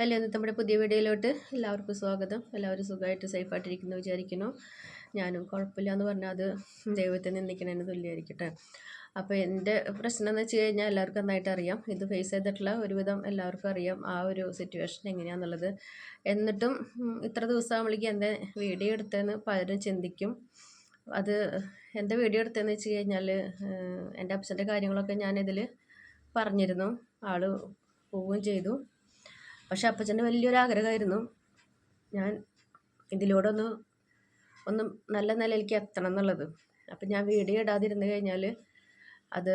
Hello ഇന്നത്തെ നമ്മുടെ പുതിയ വീഡിയോയിലോട്ട് എല്ലാവർക്കും സ്വാഗതം. എല്ലാവരും സുഖമായിട്ട് സേഫായിട്ടിരിക്കുന്നു വിചാരിക്കുന്നു. ഞാനും കുഴപ്പമില്ല എന്ന് പറഞ്ഞാൽ അത് ദൈവത്തെ നിന്ദിക്കണതിന് തുല്യമായിരിക്കട്ടെ. അപ്പോൾ എന്റെ പ്രശ്നം എന്ന് വെച്ച് കഴിഞ്ഞാൽ എല്ലാവർക്കും നന്നായിട്ട് അറിയാം. ഇത് ഫേസ് ചെയ്തിട്ടുള്ള ഒരുവിധം എല്ലാവർക്കും അറിയാം ആ ഒരു സിറ്റുവേഷൻ എങ്ങനെയാണെന്നുള്ളത് എന്നിട്ടും ഇത്ര ഇത്ര ദിവസമാകുമ്പോഴേക്കും എന്റെ വീഡിയോ എടുത്തതെന്ന് പലരും ചിന്തിക്കും. അത് എന്റെ വീഡിയോ എടുത്തതെന്ന് വെച്ച് കഴിഞ്ഞാൽ എന്റെ അപ്സന്റെ കാര്യങ്ങളൊക്കെ ഞാനിതിൽ പറഞ്ഞിരുന്നു. ആൾ പോവുകയും ചെയ്തു. പക്ഷെ അപ്പച്ചന്റെ വലിയൊരു ആഗ്രഹമായിരുന്നു ഞാൻ ഇതിലൂടെ ഒന്ന് ഒന്ന് നല്ല നിലയിലേക്ക് എത്തണം എന്നുള്ളത്. അപ്പം ഞാൻ വീഡിയോ ഇടാതിരുന്ന് കഴിഞ്ഞാൽ അത്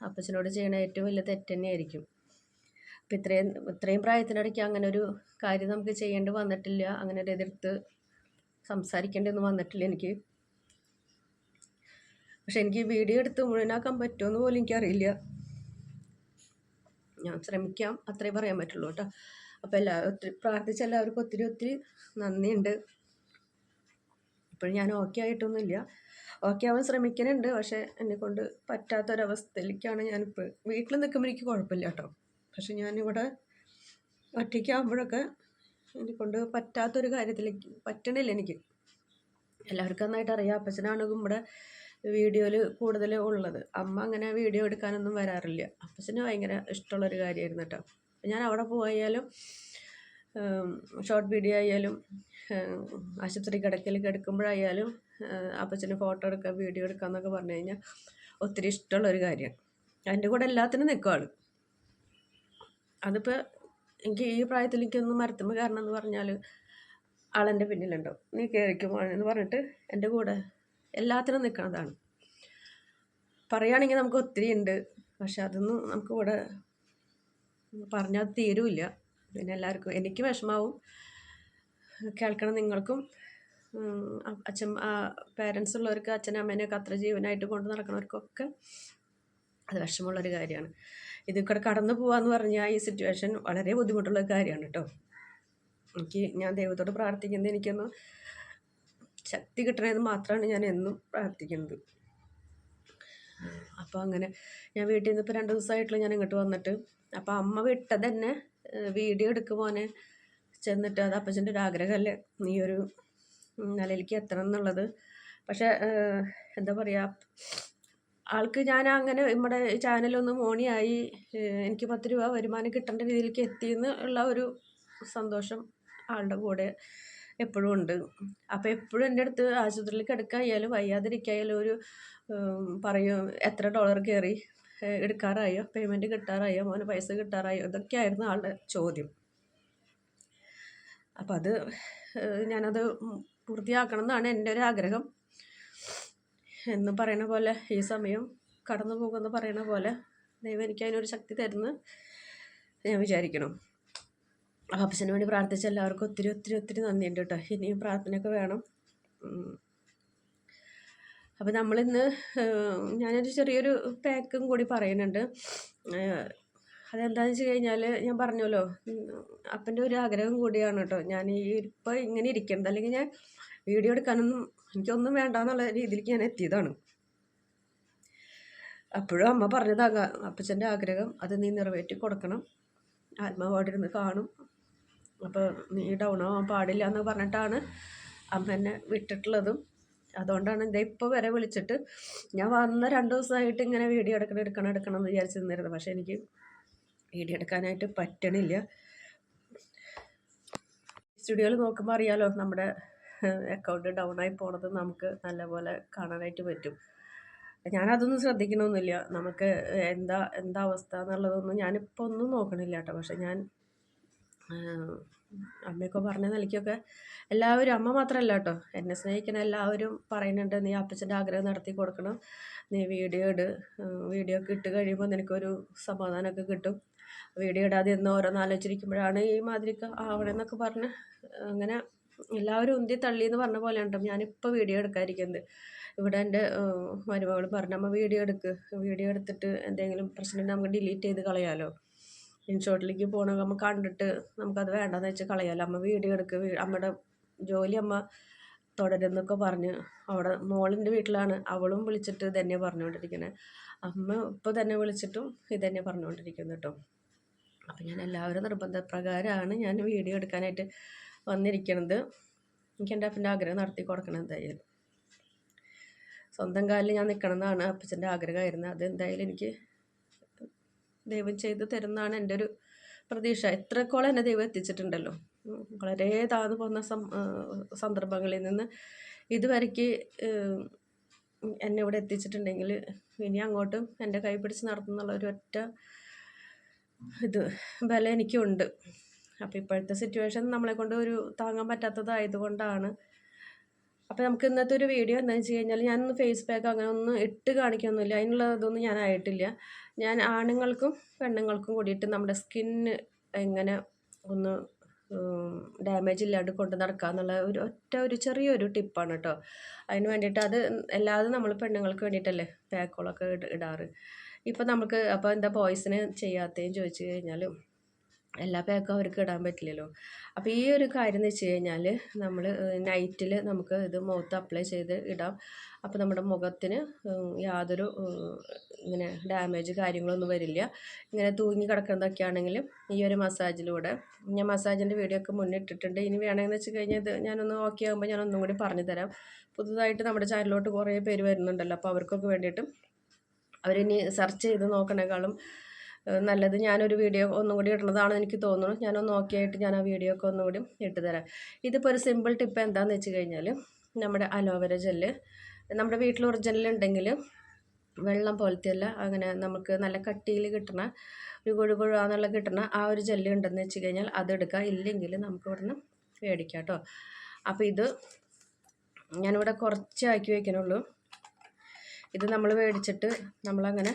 അപ്പച്ചനോട് ചെയ്യണ ഏറ്റവും വലിയ തെറ്റ് തന്നെയായിരിക്കും. അപ്പം ഇത്രയും ഇത്രയും പ്രായത്തിനിടയ്ക്ക് അങ്ങനെ ഒരു കാര്യം നമുക്ക് ചെയ്യേണ്ടി വന്നിട്ടില്ല. അങ്ങനെ ഒരു എതിർത്ത് സംസാരിക്കേണ്ടതൊന്നും വന്നിട്ടില്ല എനിക്ക്. പക്ഷെ എനിക്ക് വീഡിയോ എടുത്ത് മുഴുവനാക്കാൻ പറ്റുമെന്ന് പോലും എനിക്കറിയില്ല. ഞാൻ ശ്രമിക്കാം. അത്രേ പറയാൻ പറ്റുള്ളൂ കേട്ടോ. അപ്പോൾ എല്ലാ ഒത്തിരി പ്രാർത്ഥിച്ച എല്ലാവർക്കും ഒത്തിരി ഒത്തിരി നന്ദിയുണ്ട്. ഇപ്പോഴും ഞാൻ ഓക്കെ ആയിട്ടൊന്നുമില്ല. ഓക്കെ ആവാൻ ശ്രമിക്കുന്നുണ്ട്. പക്ഷേ എന്നെ കൊണ്ട് പറ്റാത്തൊരവസ്ഥയിലേക്കാണ് ഞാനിപ്പോൾ വീട്ടിൽ നിൽക്കുമ്പോൾ എനിക്ക് കുഴപ്പമില്ല കേട്ടോ. പക്ഷെ ഞാനിവിടെ ഒറ്റയ്ക്കാകുമ്പോഴൊക്കെ എന്നെ കൊണ്ട് പറ്റാത്തൊരു കാര്യത്തിലേക്ക് പറ്റണില്ല എനിക്ക്. എല്ലാവർക്കും നന്നായിട്ട് അറിയാം. അപ്പച്ചനാണ് ഇവിടെ വീഡിയോയിൽ കൂടുതൽ ഉള്ളത്. അമ്മ അങ്ങനെ വീഡിയോ എടുക്കാനൊന്നും വരാറില്ല. അപ്പച്ചന് ഭയങ്കര ഇഷ്ടമുള്ളൊരു കാര്യമായിരുന്നു കേട്ടോ. ഞാൻ അവിടെ പോയാലും ഷോർട്ട് വീഡിയോ ആയാലും ആശുപത്രി കിടക്കൽ കിടക്കുമ്പോഴായാലും അപ്പച്ചന് ഫോട്ടോ എടുക്കുക വീഡിയോ എടുക്കുക എന്നൊക്കെ പറഞ്ഞു കഴിഞ്ഞാൽ ഒത്തിരി ഇഷ്ടമുള്ളൊരു കാര്യമാണ് അതിന്റെ കൂടെ എല്ലാത്തിനും നിൽക്കും അതിപ്പോൾ എനിക്ക് ഈ പ്രായത്തിൽ എനിക്കൊന്നും മരത്തുമ്പോൾ കാരണം എന്ന് പറഞ്ഞാൽ ആളെന്റെ പിന്നിലുണ്ടോ നീ കയറിക്കും എന്ന് പറഞ്ഞിട്ട് എന്റെ കൂടെ എല്ലാത്തിനും നിൽക്കുന്നതാണ് പറയുകയാണെങ്കിൽ നമുക്ക് ഒത്തിരി ഉണ്ട് പക്ഷെ അതൊന്നും നമുക്ക് ഇവിടെ പറഞ്ഞാൽ തീരുമില്ല പിന്നെ എല്ലാവർക്കും എനിക്ക് വിഷമാവും. കേൾക്കണം നിങ്ങൾക്കും. അച്ഛൻ പേരൻസ് ഉള്ളവർക്ക് അച്ഛനും അമ്മേനെയൊക്കെ അത്ര ജീവനായിട്ട് കൊണ്ട് നടക്കണവർക്കൊക്കെ അത് വിഷമമുള്ളൊരു കാര്യമാണ്. ഇത് കൂടെ കടന്നു പോകാമെന്ന് പറഞ്ഞാൽ ഈ സിറ്റുവേഷൻ വളരെ ബുദ്ധിമുട്ടുള്ള കാര്യമാണ് കേട്ടോ. എനിക്ക് ഞാൻ ദൈവത്തോട് പ്രാർത്ഥിക്കുന്നത് എനിക്കൊന്ന് ശക്തി കിട്ടണമെന്ന് മാത്രമാണ് ഞാൻ എന്നും പ്രാർത്ഥിക്കുന്നത്. അപ്പോൾ അങ്ങനെ ഞാൻ വീട്ടിൽ നിന്ന് ഇപ്പോൾ രണ്ട് ദിവസമായിട്ടുള്ള ഞാൻ ഇങ്ങോട്ട് വന്നിട്ട്. അപ്പോൾ അമ്മ വിട്ടത് തന്നെ വീഡിയോ എടുക്കുമോനെ ചെന്നിട്ട് അത് അപ്പച്ചന്റെ ഒരു ആഗ്രഹമല്ലേ നീ ഒരു നിലയിലേക്ക് എത്തണം എന്നുള്ളത്. പക്ഷേ എന്താ പറയുക ആൾക്ക് ഞാൻ അങ്ങനെ നമ്മുടെ ചാനലൊന്ന് മോണിയായി എനിക്ക് പത്ത് രൂപ വരുമാനം കിട്ടേണ്ട രീതിയിലേക്ക് എത്തിയെന്ന് ഉള്ള ഒരു സന്തോഷം ആളുടെ കൂടെ. എപ്പോഴും ഉണ്ട്. അപ്പോൾ എപ്പോഴും എന്റെ അടുത്ത് ആശുപത്രിയിൽ കിടക്കായാലും വയ്യാതിരിക്കായാലും ഒരു പറയും എത്ര ഡോളർ കയറി എടുക്കാറായോ? പേയ്മെന്റ് കിട്ടാറായോ? മോന് പൈസ കിട്ടാറായോ? ഇതൊക്കെയായിരുന്നു ആളുടെ ചോദ്യം. അപ്പം അത് ഞാനത് പൂർത്തിയാക്കണം എന്നാണ് എന്റെ ഒരു ആഗ്രഹം. എന്ന് പറയുന്ന പോലെ ഈ സമയം കടന്നു പോകുമെന്ന് പറയണ പോലെ ദൈവം എനിക്ക് അതിനൊരു ശക്തി തരുന്നു ഞാൻ വിചാരിക്കണം അപ്പച്ചന് വേണ്ടി പ്രാർത്ഥിച്ച എല്ലാവർക്കും ഒത്തിരി ഒത്തിരി ഒത്തിരി നന്ദിയുണ്ട് കേട്ടോ. ഇനിയും പ്രാർത്ഥനയൊക്കെ വേണം. അപ്പോൾ അപ്പം നമ്മളിന്ന് ഞാനൊരു ചെറിയൊരു പാക്കും കൂടി പറയുന്നുണ്ട്. അതെന്താണെന്ന് വെച്ച് കഴിഞ്ഞാൽ ഞാൻ പറഞ്ഞല്ലോ അപ്പന്റെ ഒരു ആഗ്രഹം കൂടിയാണ് കേട്ടോ. ഞാൻ ഈ ഇപ്പോൾ ഇങ്ങനെ ഇരിക്കുന്നത്. അല്ലെങ്കിൽ ഞാൻ വീഡിയോ എടുക്കാനൊന്നും എനിക്കൊന്നും വേണ്ട എന്നുള്ള രീതിയിലേക്ക് ഞാൻ എത്തിയതാണ്. അപ്പോഴും അമ്മ പറഞ്ഞതാകാം അപ്പച്ചന്റെ ആഗ്രഹം അത് നീ നിറവേറ്റി കൊടുക്കണം. ആത്മാവോടെ ഇരുന്ന് കാണും. അപ്പോൾ നീ ഡൗൺ ആവാൻ പാടില്ല എന്ന് പറഞ്ഞിട്ടാണ് അമ്മ എന്നെ വിട്ടിട്ടുള്ളതും. അതുകൊണ്ടാണ് ഇതേ ഇപ്പോൾ വരെ വിളിച്ചിട്ട് ഞാൻ വന്ന രണ്ട് ദിവസമായിട്ട് ഇങ്ങനെ വീഡിയോ എടുക്കണം എടുക്കണം എടുക്കണം എന്ന് വിചാരിച്ചിരുന്നിരുന്നു പക്ഷേ എനിക്ക് വീഡിയോ എടുക്കാനായിട്ട് പറ്റണില്ല. സ്റ്റുഡിയോയിൽ നോക്കുമ്പോൾ അറിയാലോ നമ്മുടെ അക്കൗണ്ട് ഡൗൺ ആയി പോണത് നമുക്ക് നല്ലപോലെ കാണാനായിട്ട് പറ്റും. ഞാനതൊന്നും ശ്രദ്ധിക്കണമൊന്നുമില്ല നമുക്ക് എന്താ എന്താ അവസ്ഥ എന്നുള്ളതൊന്നും ഞാനിപ്പോൾ ഒന്നും നോക്കണില്ല കേട്ടോ. പക്ഷെ ഞാൻ അമ്മയൊക്കെ പറഞ്ഞ നിലയ്ക്കൊക്കെ എല്ലാവരും അമ്മ മാത്രമല്ല കേട്ടോ. എന്നെ സ്നേഹിക്കുന്ന എല്ലാവരും പറയുന്നുണ്ട് നീ അപ്പച്ചന്റെ ആഗ്രഹം നടത്തി കൊടുക്കണം. നീ വീഡിയോ ഇട്. വീഡിയോ ഒക്കെ ഇട്ട് കഴിയുമ്പോൾ നിനക്കൊരു സമാധാനമൊക്കെ കിട്ടും. വീഡിയോ ഇടാതെ എന്ന് ഓരോന്ന് ആലോചിച്ചിരിക്കുമ്പോഴാണ് ഈ മാതിരിക്ക് ആവണമെന്നൊക്കെ പറഞ്ഞ് അങ്ങനെ എല്ലാവരും ഉന്തി തള്ളി എന്ന് പറഞ്ഞ പോലെ ഉണ്ടോ ഞാനിപ്പോൾ വീഡിയോ എടുക്കാതിരിക്കുന്നത്. ഇവിടെ എന്റെ മരുമകൾ പറഞ്ഞു അമ്മ വീഡിയോ എടുക്ക്. വീഡിയോ എടുത്തിട്ട് എന്തെങ്കിലും പ്രശ്നം നമുക്ക് ഡിലീറ്റ് ചെയ്ത് കളയാലോ. ഇൻഷോട്ടിലേക്ക് പോകണ നമ്മൾ കണ്ടിട്ട് നമുക്കത് വേണ്ടെന്ന് വെച്ച് കളയാലോ. അമ്മ വീഡിയോ എടുക്കുക അമ്മയുടെ ജോലി അമ്മ തുടരുന്നൊക്കെ പറഞ്ഞ് അവിടെ മോളിന്റെ വീട്ടിലാണ്. അവളും വിളിച്ചിട്ട് ഇതന്നെ പറഞ്ഞുകൊണ്ടിരിക്കുന്നത് അമ്മ ഇപ്പോൾ തന്നെ വിളിച്ചിട്ടും ഇതന്നെ പറഞ്ഞുകൊണ്ടിരിക്കുന്നു കേട്ടോ അപ്പം ഞാൻ എല്ലാവരും നിർബന്ധപ്രകാരമാണ് ഞാൻ വീഡിയോ എടുക്കാനായിട്ട് വന്നിരിക്കുന്നത് എനിക്ക് എന്റെ അപ്പന്റെ ആഗ്രഹം നടത്തി കൊടുക്കണം എന്തായാലും. സ്വന്തം കാലിൽ ഞാൻ നിൽക്കണം എന്നാണ് അപ്പച്ചന്റെ ആഗ്രഹമായിരുന്നത്. അത് എന്തായാലും എനിക്ക് ദൈവം ചെയ്തു തരുന്നതാണ് എന്റെ ഒരു പ്രതീക്ഷ. എത്രക്കോളം എന്നെ ദൈവം എത്തിച്ചിട്ടുണ്ടല്ലോ. വളരെ താഴ്ന്നു പോകുന്ന സന്ദർഭങ്ങളിൽ നിന്ന് ഇതുവരയ്ക്ക് എന്നെ ഇവിടെ എത്തിച്ചിട്ടുണ്ടെങ്കിൽ ഇനി അങ്ങോട്ടും എന്റെ കൈ പിടിച്ച് നടത്തുന്നുള്ള ഒരു ഒറ്റ ഇത് ബലം എനിക്കുണ്ട്. അപ്പോൾ ഇപ്പോഴത്തെ സിറ്റുവേഷൻ നമ്മളെ കൊണ്ട് ഒരു താങ്ങാൻ പറ്റാത്തതായതുകൊണ്ടാണ്. അപ്പോൾ നമുക്ക് ഇന്നത്തെ ഒരു വീഡിയോ എന്താണെന്ന് വെച്ച് കഴിഞ്ഞാൽ ഞാനൊന്ന് ഫേസ് അങ്ങനെ ഒന്നും ഇട്ട് കാണിക്കൊന്നുമില്ല. അതിനുള്ള ഇതൊന്നും ഞാൻ ആയിട്ടില്ല. ഞാൻ ആണുങ്ങൾക്കും പെണ്ണുങ്ങൾക്കും കൂടിയിട്ട് നമ്മുടെ സ്കിന്ന് എങ്ങനെ ഒന്ന് ഡാമേജ് ഇല്ലാണ്ട് കൊണ്ട് നടക്കുക എന്നുള്ള ഒരു ഒറ്റ ഒരു ചെറിയൊരു ടിപ്പാണ് കേട്ടോ അതിന് വേണ്ടിയിട്ട് അത് എല്ലാതും നമ്മൾ പെണ്ണുങ്ങൾക്ക് വേണ്ടിയിട്ടല്ലേ പാക്കുകളൊക്കെ ഇടാറ്. ഇപ്പം നമുക്ക് അപ്പോൾ എന്താ ബോയ്സിന് ചെയ്യാത്തതെന്ന് ചോദിച്ചു കഴിഞ്ഞാൽ എല്ലാ പാക്കും അവർക്ക് ഇടാൻ പറ്റില്ലല്ലോ. അപ്പോൾ ഈ ഒരു കാര്യം എന്ന് വെച്ച് കഴിഞ്ഞാൽ നമ്മൾ നൈറ്റിൽ നമുക്ക് ഇത് മുഖത്ത് അപ്ലൈ ചെയ്ത് ഇടാം. അപ്പോൾ നമ്മുടെ മുഖത്തിന് യാതൊരു ഇങ്ങനെ ഡാമേജ് കാര്യങ്ങളൊന്നും വരില്ല. ഇങ്ങനെ തൂങ്ങി കിടക്കുന്നതൊക്കെ ആണെങ്കിലും ഈ ഒരു മസാജിലൂടെ ഞാൻ മസാജിന്റെ വീഡിയോ ഒക്കെ മുന്നിട്ടിട്ടുണ്ട് ഇനി വേണമെന്ന് വെച്ച് കഴിഞ്ഞാൽ ഇത് ഞാനൊന്ന് ഓക്കെ ആകുമ്പോൾ ഞാൻ ഒന്നും കൂടി പറഞ്ഞു തരാം. പുതുതായിട്ട് നമ്മുടെ ചാനലിലോട്ട് കുറേ പേര് വരുന്നുണ്ടല്ലോ. അപ്പോൾ അവർക്കൊക്കെ വേണ്ടിയിട്ടും അവരിനി സെർച്ച് ചെയ്ത് നോക്കണേക്കാളും നല്ലത് ഞാനൊരു വീഡിയോ ഒന്നും കൂടി ഇടുന്നതാണ് എനിക്ക് തോന്നുന്നു. ഞാനൊന്ന് നോക്കിയായിട്ട് ഞാൻ ആ വീഡിയോ ഒക്കെ ഒന്നും കൂടി ഇട്ട് തരാം. ഇതിപ്പോൾ ഒരു സിമ്പിൾ ടിപ്പ് എന്താണെന്ന് വെച്ച് കഴിഞ്ഞാൽ നമ്മുടെ അലോവേര ജെല്ല് നമ്മുടെ വീട്ടിൽ ഒറിജിനൽ ഉണ്ടെങ്കിൽ വെള്ളം പോലത്തെ അല്ല അങ്ങനെ നമുക്ക് നല്ല കട്ടിയിൽ കിട്ടണ ഒരു കൊഴു കൊഴുവാന്നുള്ള കിട്ടണ ആ ഒരു ജെല്ല് ഉണ്ടെന്ന് വെച്ച് കഴിഞ്ഞാൽ അതെടുക്കുക ഇല്ലെങ്കിൽ നമുക്ക് ഇവിടുന്ന് മേടിക്കാം കേട്ടോ അപ്പോൾ ഇത് ഞാനിവിടെ കുറച്ച് ആക്കി വയ്ക്കണുള്ളൂ ഇത് നമ്മൾ മേടിച്ചിട്ട് നമ്മളങ്ങനെ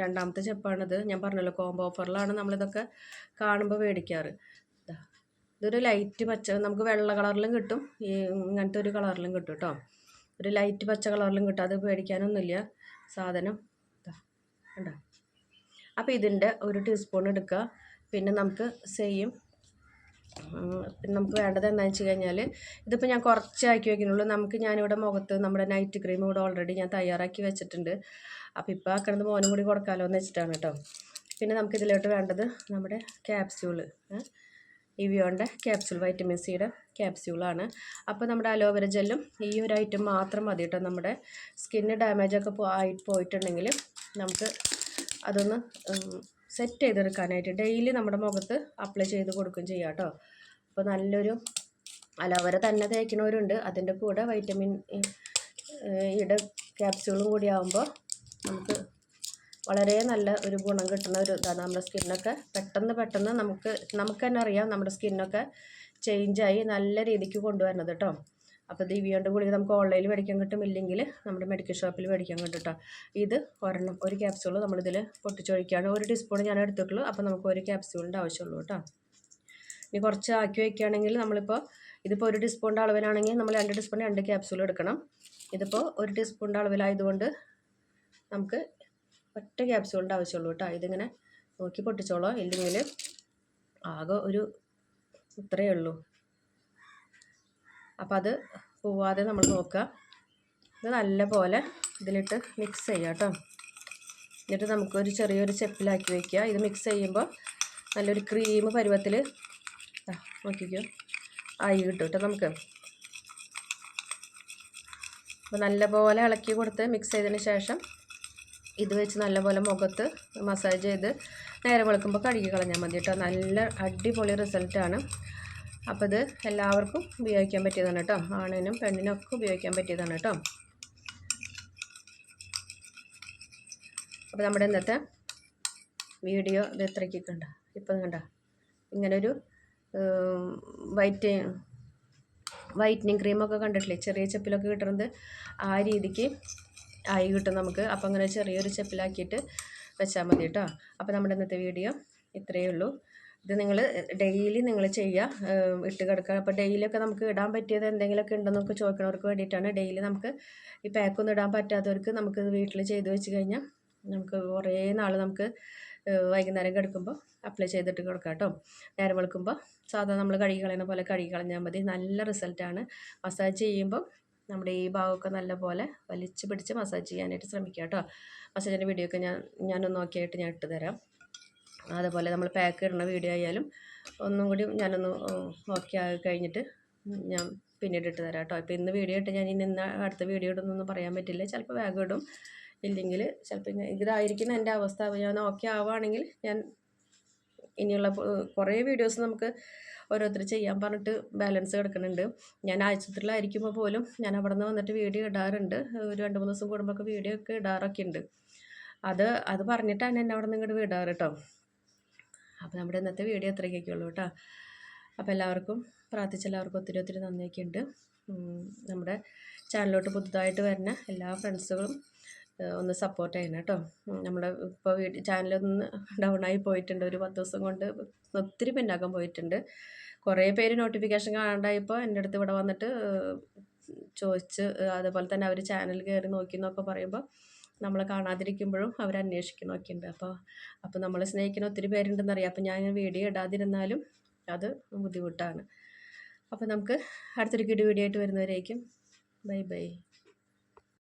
രണ്ടാമത്തെ ചെപ്പാണിത് ഞാൻ പറഞ്ഞല്ലോ കോംബോ ഓഫറിലാണ് നമ്മളിതൊക്കെ കാണുമ്പോൾ മേടിക്കാറ്. ഇതൊരു ലൈറ്റ് പച്ച നമുക്ക് വെള്ള കളറിലും കിട്ടും. ഈ ഇങ്ങനത്തെ ഒരു കളറിലും കിട്ടും കേട്ടോ ഒരു ലൈറ്റ് പച്ച കളറിലും കിട്ടും. അത് പേടിക്കാനൊന്നുമില്ല സാധനം. കണ്ടോ? അപ്പോൾ ഇതിന്റെ ഒരു ടീസ്പൂൺ എടുക്കുക. പിന്നെ നമുക്ക് സെയിം പിന്നെ നമുക്ക് വേണ്ടത് എന്താണെന്ന് വെച്ച് കഴിഞ്ഞാൽ ഇതിപ്പോൾ ഞാൻ കുറച്ചാക്കി വയ്ക്കുന്നുള്ളൂ നമുക്ക് ഞാനിവിടെ മുഖത്ത് നമ്മുടെ നൈറ്റ് ക്രീം ഇവിടെ ഓൾറെഡി ഞാൻ തയ്യാറാക്കി വെച്ചിട്ടുണ്ട്. അപ്പോൾ ഇപ്പോൾ ആക്കണത് മോനും കൂടി കൊടുക്കാമല്ലോ എന്ന് വെച്ചിട്ടാണ് കേട്ടോ. പിന്നെ നമുക്കിതിലോട്ട് വേണ്ടത് നമ്മുടെ ക്യാപ്സ്യൂൾ ഇവിയോന്റെ ക്യാപ്സ്യൂൾ വൈറ്റമിൻ സിയുടെ ക്യാപ്സ്യൂളാണ് അപ്പോൾ നമ്മുടെ അലോവേര ജെല്ലും ഈ ഒരു ഐറ്റം മാത്രം മതി കേട്ടോ നമ്മുടെ സ്കിന്ന് ഡാമേജൊക്കെ ആയി പോയിട്ടുണ്ടെങ്കിൽ നമുക്ക് അതൊന്ന് സെറ്റ് ചെയ്തെടുക്കാനായിട്ട് ഡെയിലി നമ്മുടെ മുഖത്ത് അപ്ലൈ ചെയ്ത് കൊടുക്കുകയും ചെയ്യാം കേട്ടോ അപ്പോൾ നല്ലൊരു അലോവേര തന്നെ തേക്കുന്നവരുണ്ട്. അതിന്റെ കൂടെ വൈറ്റമിൻ ഇട ക്യാപ്സ്യൂളും കൂടി ആകുമ്പോൾ നമുക്ക് വളരെ നല്ല ഒരു ഗുണം കിട്ടുന്ന ഒരു ഇതാണ് നമ്മുടെ സ്കിന്നൊക്കെ. പെട്ടെന്ന് പെട്ടെന്ന് നമുക്ക് നമുക്ക് തന്നെ അറിയാം നമ്മുടെ സ്കിന്നൊക്കെ ചേഞ്ചായി നല്ല രീതിക്ക് കൊണ്ടുവരുന്നത് കേട്ടോ. അപ്പോൾ ദിവ്യന്റെ ഗുളിക നമുക്ക് ഓൺലൈനിൽ മേടിക്കാൻ കിട്ടും ഇല്ലെങ്കിൽ നമ്മുടെ മെഡിക്കൽ ഷോപ്പിൽ മേടിക്കാൻ കിട്ടും കേട്ടോ. ഇത് ഒരെണ്ണം ഒരു ക്യാപ്സ്യൂൾ നമ്മളിതിൽ പൊട്ടിച്ചൊഴിക്കുകയാണ്. ഒരു ടീസ്പൂൺ ഞാൻ എടുത്തിട്ടുള്ളൂ. അപ്പോൾ നമുക്ക് ഒരു ക്യാപ്സ്യൂളിന്റെ ആവശ്യമുള്ളൂ കേട്ടോ. ഇനി കുറച്ച് ആക്കി വയ്ക്കുകയാണെങ്കിൽ നമ്മളിപ്പോൾ ഇതിപ്പോൾ ഒരു ടീസ്പൂണിന്റെ അളവിലാണെങ്കിൽ നമ്മൾ രണ്ട് ടീസ്പൂൺ രണ്ട് ക്യാപ്സ്യൂൾ എടുക്കണം. ഇതിപ്പോൾ ഒരു ടീസ്പൂണിന്റെ അളവിലായതുകൊണ്ട് നമുക്ക് ഒറ്റ ക്യാപ്സ്യൂളിന്റെ ആവശ്യമുള്ളൂ കേട്ടോ. ഇതിങ്ങനെ നോക്കി പൊട്ടിച്ചോളോ. ഇല്ലെങ്കിൽ ആകെ ഒരു ഇത്രയേ ഉള്ളൂ. അപ്പോൾ അത് പോവാതെ നമ്മൾ നോക്കുക ഇത് നല്ല പോലെ ഇതിലിട്ട് മിക്സ് ചെയ്യാം കേട്ടോ. എന്നിട്ട് നമുക്കൊരു ചെറിയൊരു ചെപ്പിലാക്കി വയ്ക്കുക ഇത് മിക്സ് ചെയ്യുമ്പോൾ നല്ലൊരു ക്രീം പരുവത്തിൽ നോക്കിക്കോ. ആയി കിട്ടും കേട്ടോ നമുക്ക്. അപ്പോൾ നല്ലപോലെ ഇളക്കി കൊടുത്ത് മിക്സ് ചെയ്തതിന് ശേഷം ഇത് വെച്ച് നല്ലപോലെ മുഖത്ത് മസാജ് ചെയ്ത് നേരെ വെളുക്കുമ്പോൾ കഴുകി കളഞ്ഞാൽ മതി കേട്ടോ. നല്ല അടിപൊളി റിസൾട്ടാണ് അപ്പോൾ ഇത് എല്ലാവർക്കും ഉപയോഗിക്കാൻ പറ്റിയതാണ് കേട്ടോ. ആണിനും പെണ്ണിനും ഒക്കെ ഉപയോഗിക്കാൻ പറ്റിയതാണ് കേട്ടോ. അപ്പോൾ നമ്മുടെ ഇന്നത്തെ വീഡിയോ ഇത് ഇത്രയ്ക്ക് കണ്ട? ഇപ്പം കണ്ട? ഇങ്ങനൊരു വൈറ്റ് വൈറ്റനിങ് ക്രീമൊക്കെ കണ്ടിട്ടില്ലേ? ചെറിയ ചെപ്പിലൊക്കെ കിട്ടുന്നത് ആ രീതിക്ക് ആയി കിട്ടും നമുക്ക്. അപ്പോൾ അങ്ങനെ ചെറിയൊരു ചെപ്പിലാക്കിയിട്ട് വെച്ചാൽ മതി കേട്ടോ. അപ്പോൾ നമ്മുടെ ഇന്നത്തെ വീഡിയോ ഇത്രയേ ഉള്ളൂ. ഇത് നിങ്ങൾ ഡെയിലി നിങ്ങൾ ചെയ്യുക. ഇട്ട് കിടക്കുക. അപ്പോൾ ഡെയിലിയൊക്കെ നമുക്ക് ഇടാൻ പറ്റിയത് എന്തെങ്കിലുമൊക്കെ ഉണ്ടെന്നൊക്കെ ചോദിക്കണവർക്ക് വേണ്ടിയിട്ടാണ്. ഡെയിലി നമുക്ക് ഈ പാക്കൊന്നും ഇടാൻ പറ്റാത്തവർക്ക് നമുക്ക് വീട്ടിൽ ചെയ്ത് വെച്ച് കഴിഞ്ഞാൽ നമുക്ക് കുറേ നാൾ നമുക്ക് വൈകുന്നേരം കിടക്കുമ്പോൾ അപ്ലൈ ചെയ്തിട്ട് കിടക്കാം കേട്ടോ. നേരം വെളുക്കുമ്പോൾ സാധാരണ നമ്മൾ കഴുകി കളയുന്ന പോലെ കഴുകി കളഞ്ഞാൽ മതി. നല്ല റിസൾട്ടാണ്. മസാജ് ചെയ്യുമ്പോൾ നമ്മുടെ ഈ ഭാഗമൊക്കെ നല്ലപോലെ വലിച്ച് പിടിച്ച് മസാജ് ചെയ്യാനായിട്ട് ശ്രമിക്കുക കേട്ടോ. മസാജിന്റെ വീഡിയോ ഒക്കെ ഞാൻ ഞാനൊന്ന് നോക്കിയായിട്ട് ഞാൻ ഇട്ട് തരാം. അതുപോലെ നമ്മൾ പാക്ക് ഇടുന്ന വീഡിയോ ആയാലും ഒന്നും കൂടി ഞാനൊന്ന് ഓക്കെ ആയി കഴിഞ്ഞിട്ട് ഞാൻ പിന്നീട് ഇട്ട് തരാം കേട്ടോ. ഇപ്പോൾ ഇന്ന് വീഡിയോ ഇട്ട് ഞാൻ ഇനി ഇന്ന് അടുത്ത വീഡിയോ ഇടുന്നൊന്നും പറയാൻ പറ്റില്ല. ചിലപ്പോൾ വേഗം ഇടും. ഇല്ലെങ്കിൽ ചിലപ്പോൾ ഇതായിരിക്കുന്ന എന്റെ അവസ്ഥ. ഞാൻ ഓക്കെ ആവുകയാണെങ്കിൽ ഞാൻ ഇനിയുള്ള കുറേ വീഡിയോസ് നമുക്ക് ഓരോരുത്തർ ചെയ്യാൻ പറഞ്ഞിട്ട് ബാലൻസ് കിടക്കുന്നുണ്ട്. ഞാൻ ആശുപത്രിയിലായിരിക്കുമ്പോൾ പോലും ഞാൻ അവിടെ നിന്ന് വന്നിട്ട് വീഡിയോ ഇടാറുണ്ട്. ഒരു രണ്ട് മൂന്ന് ദിവസം കൂടുമ്പോൾ വീഡിയോ ഒക്കെ ഇടാറൊക്കെ ഉണ്ട്. അത് അത് പറഞ്ഞിട്ടാണ് എന്നെ അവിടെ നിന്ന് ഇങ്ങോട്ട് വിടാറ് കേട്ടോ അപ്പോൾ നമ്മുടെ ഇന്നത്തെ വീഡിയോ അത്രയൊക്കെ ഉള്ളൂ കേട്ടോ അപ്പോൾ എല്ലാവർക്കും പ്രാർത്ഥിച്ച എല്ലാവർക്കും ഒത്തിരി ഒത്തിരി നന്ദിയൊക്കെ ഉണ്ട്. നമ്മുടെ ചാനലിലോട്ട് പുതുതായിട്ട് വരുന്ന എല്ലാ ഫ്രണ്ട്സുകളും ഒന്ന് സപ്പോർട്ട് ചെയ്യണം കേട്ടോ. നമ്മുടെ ഇപ്പോൾ വീട്ടിൽ ചാനലൊന്ന് ഡൗൺ ആയി പോയിട്ടുണ്ട്. ഒരു പത്ത് ദിവസം കൊണ്ട് ഒത്തിരി പിന്നാക്കം പോയിട്ടുണ്ട്. കുറേ പേര് നോട്ടിഫിക്കേഷൻ കാണാണ്ടായപ്പോൾ എന്റെ അടുത്ത് ഇവിടെ വന്നിട്ട് ചോദിച്ച് അതുപോലെ തന്നെ അവർ ചാനൽ കയറി നോക്കി എന്നൊക്കെ പറയുമ്പോൾ നമ്മൾ കാണാതിരിക്കുമ്പോഴും അവർ അന്വേഷിക്കണമൊക്കെ ഉണ്ട് അപ്പോൾ അപ്പോൾ നമ്മളെ സ്നേഹിക്കുന്ന ഒത്തിരി പേരുണ്ടെന്നറിയാം അപ്പോൾ ഞാൻ വീഡിയോ ഇടാതിരുന്നാലും അത് ബുദ്ധിമുട്ടാണ്. അപ്പോൾ നമുക്ക് അടുത്തൊരു കിടി വീഡിയോ ആയിട്ട് വരുന്നവരേക്കും. Bye bye